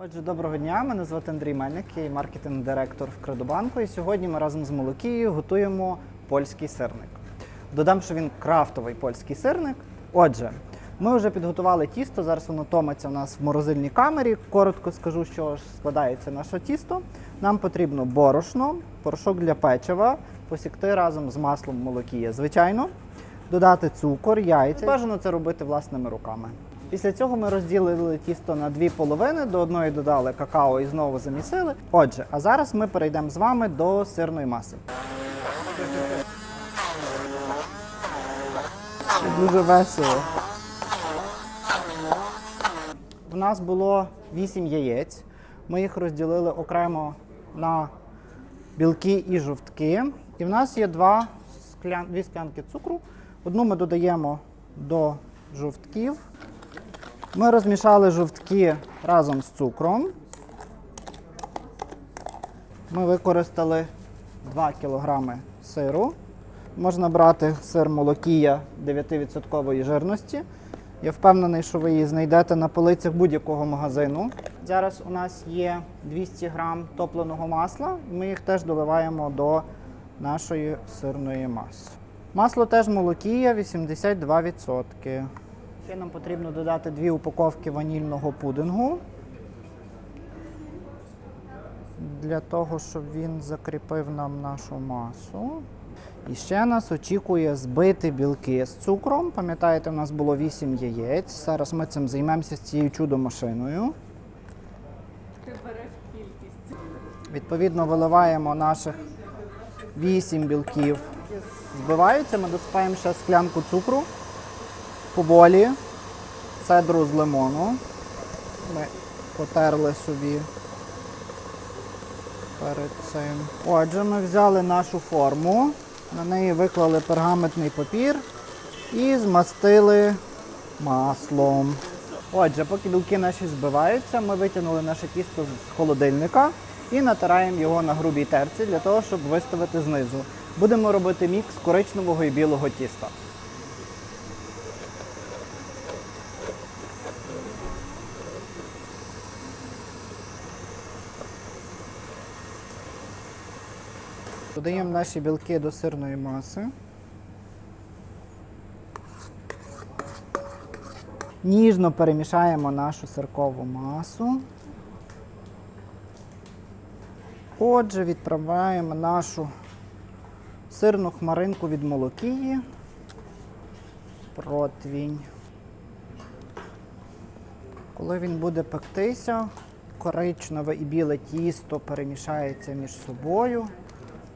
Отже, доброго дня. Мене звати Андрій Мельник, я є маркетинг-директор в Кредобанку. І сьогодні ми разом з Молокією готуємо польський сирник. Додам, що він крафтовий польський сирник. Отже, ми вже підготували тісто. Зараз воно томиться у нас в морозильній камері. Коротко скажу, що ж складається наше тісто. Нам потрібно борошно, порошок для печива, посікти разом з маслом молокія, звичайно, додати цукор, яйця. Бажано це робити власними руками. Після цього ми розділили тісто на дві половини, до одної додали какао і знову замісили. Отже, а зараз ми перейдемо з вами до сирної маси. Дуже весело. В нас було 8 яєць. Ми їх розділили окремо на білки і жовтки. І в нас є два склян... дві склянки цукру. Одну ми додаємо до жовтків. Ми розмішали жовтки разом з цукром. Ми використали 2 кг сиру. Можна брати сир молокія 9% жирності. Я впевнений, що ви її знайдете на полицях будь-якого магазину. Зараз у нас є 200 г топленого масла. Ми їх теж доливаємо до нашої сирної маси. Масло теж молокія 82%. Ще нам потрібно додати дві упаковки ванільного пудингу. Для того, щоб він закріпив нам нашу масу. І ще нас очікує збити білки з цукром. Пам'ятаєте, у нас було 8 яєць. Зараз ми цим займемося з цією чудо-машиною. Відповідно, виливаємо наших 8 білків. Збиваються, ми досипаємо ще склянку цукру поволі, цедру з лимону. Ми потерли собі перед цим. Отже, ми взяли нашу форму, на неї виклали пергаментний папір і змастили маслом. Отже, поки білки наші збиваються, ми витягнули наше тісто з холодильника і натираємо його на грубій терці для того, щоб виставити знизу. Будемо робити мікс коричневого і білого тіста. Додаємо наші білки до сирної маси. Ніжно перемішаємо нашу сиркову масу. Отже, відправляємо нашу сирну хмаринку від молокії. Противінь. Коли він буде пектися, коричневе і біле тісто перемішається між собою,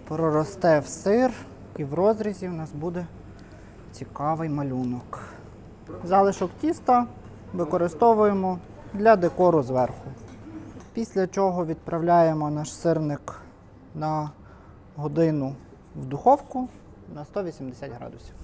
проросте в сир, і в розрізі у нас буде цікавий малюнок. Залишок тіста використовуємо для декору зверху. Після чого відправляємо наш сирник на годину в духовку на 180 градусів.